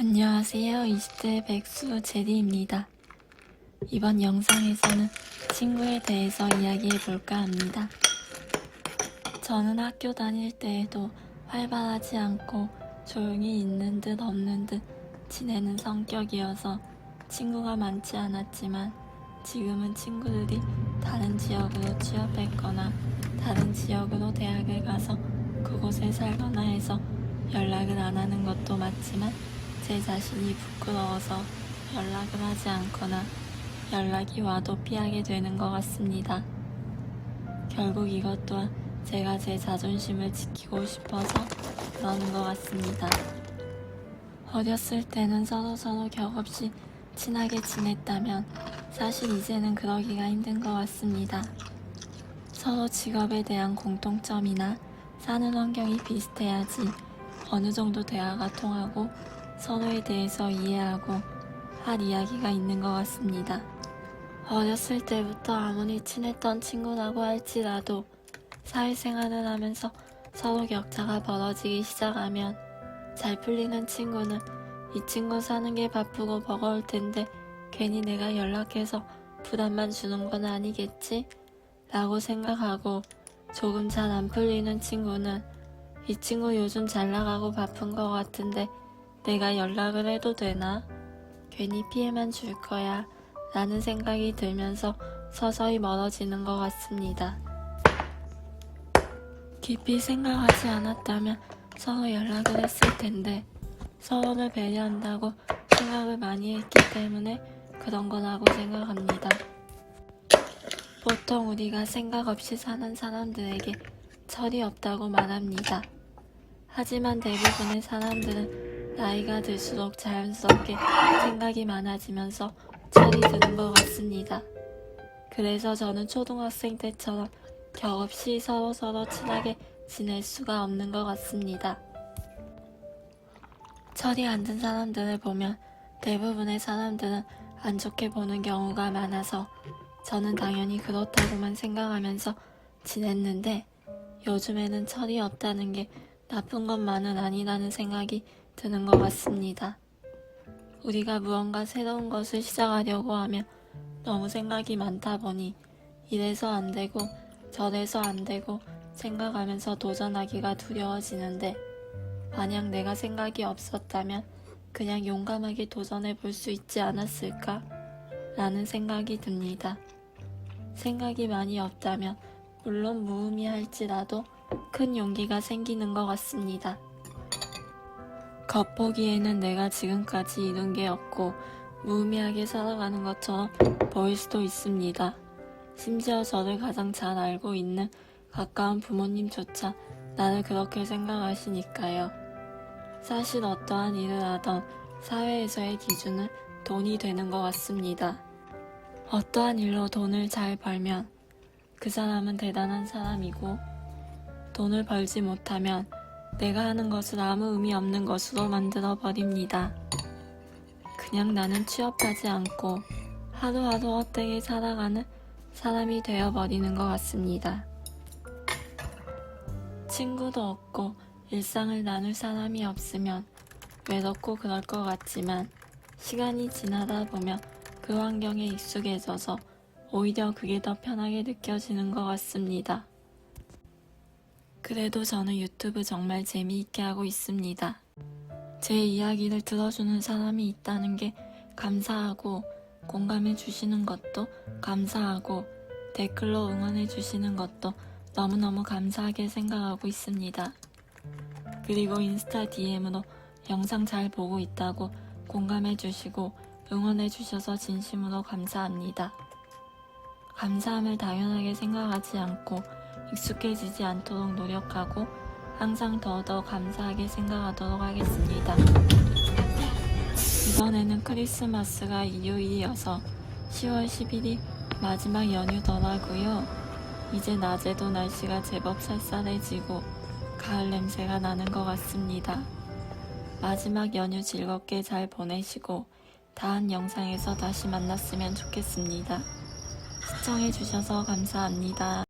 안녕하세요. 20대 백수 제리입니다. 이번 영상에서는 친구에 대해서 이야기해 볼까 합니다. 저는 학교 다닐 때에도 활발하지 않고 조용히 있는 듯 없는 듯 지내는 성격이어서 친구가 많지 않았지만 지금은 친구들이 다른 지역으로 취업했거나 다른 지역으로 대학을 가서 그곳에 살거나 해서 연락을 안 하는 것도 맞지만 제 자신이 부끄러워서 연락을 하지 않거나 연락이 와도 피하게 되는 것 같습니다. 결국 이것 또한 제가 제 자존심을 지키고 싶어서 그러는 것 같습니다. 어렸을 때는 서로 서로 격없이 친하게 지냈다면 사실 이제는 그러기가 힘든 것 같습니다. 서로 직업에 대한 공통점이나 사는 환경이 비슷해야지 어느 정도 대화가 통하고 서로에 대해서 이해하고 할 이야기가 있는 것 같습니다. 어렸을 때부터 아무리 친했던 친구라고 할지라도 사회생활을 하면서 서로 격차가 벌어지기 시작하면 잘 풀리는 친구는 이 친구 사는 게 바쁘고 버거울 텐데 괜히 내가 연락해서 부담만 주는 건 아니겠지? 라고 생각하고 조금 잘 안 풀리는 친구는 이 친구 요즘 잘 나가고 바쁜 것 같은데 내가 연락을 해도 되나? 괜히 피해만 줄 거야. 라는 생각이 들면서 서서히 멀어지는 것 같습니다. 깊이 생각하지 않았다면 서로 연락을 했을 텐데 서로를 배려한다고 생각을 많이 했기 때문에 그런 거라고 생각합니다. 보통 우리가 생각 없이 사는 사람들에게 철이 없다고 말합니다. 하지만 대부분의 사람들은 나이가 들수록 자연스럽게 생각이 많아지면서 철이 드는 것 같습니다. 그래서 저는 초등학생 때처럼 격없이 서로서로 친하게 지낼 수가 없는 것 같습니다. 철이 안 든 사람들을 보면 대부분의 사람들은 안 좋게 보는 경우가 많아서 저는 당연히 그렇다고만 생각하면서 지냈는데 요즘에는 철이 없다는 게 나쁜 것만은 아니라는 생각이 드는 것 같습니다. 우리가 무언가 새로운 것을 시작하려고 하면 너무 생각이 많다 보니 이래서 안 되고 저래서 안 되고 생각하면서 도전하기가 두려워지는데 만약 내가 생각이 없었다면 그냥 용감하게 도전해 볼 수 있지 않았을까? 라는 생각이 듭니다. 생각이 많이 없다면 물론 무의미할지라도 큰 용기가 생기는 것 같습니다. 겉보기에는 내가 지금까지 이룬 게 없고 무의미하게 살아가는 것처럼 보일 수도 있습니다. 심지어 저를 가장 잘 알고 있는 가까운 부모님조차 나를 그렇게 생각하시니까요. 사실 어떠한 일을 하던 사회에서의 기준은 돈이 되는 것 같습니다. 어떠한 일로 돈을 잘 벌면 그 사람은 대단한 사람이고 돈을 벌지 못하면 내가 하는 것을 아무 의미 없는 것으로 만들어 버립니다. 그냥 나는 취업하지 않고 하루하루 헛되게 살아가는 사람이 되어 버리는 것 같습니다. 친구도 없고 일상을 나눌 사람이 없으면 외롭고 그럴 것 같지만 시간이 지나다 보면 그 환경에 익숙해져서 오히려 그게 더 편하게 느껴지는 것 같습니다. 그래도 저는 유튜브 정말 재미있게 하고 있습니다. 제 이야기를 들어주는 사람이 있다는 게 감사하고 공감해 주시는 것도 감사하고 댓글로 응원해 주시는 것도 너무너무 감사하게 생각하고 있습니다. 그리고 인스타 DM으로 영상 잘 보고 있다고 공감해 주시고 응원해 주셔서 진심으로 감사합니다. 감사함을 당연하게 생각하지 않고 익숙해지지 않도록 노력하고 항상 더더 감사하게 생각하도록 하겠습니다. 이번에는 크리스마스가 일요일이어서 10월 10일이 마지막 연휴더라고요. 이제 낮에도 날씨가 제법 쌀쌀해지고 가을 냄새가 나는 것 같습니다. 마지막 연휴 즐겁게 잘 보내시고 다음 영상에서 다시 만났으면 좋겠습니다. 시청해주셔서 감사합니다.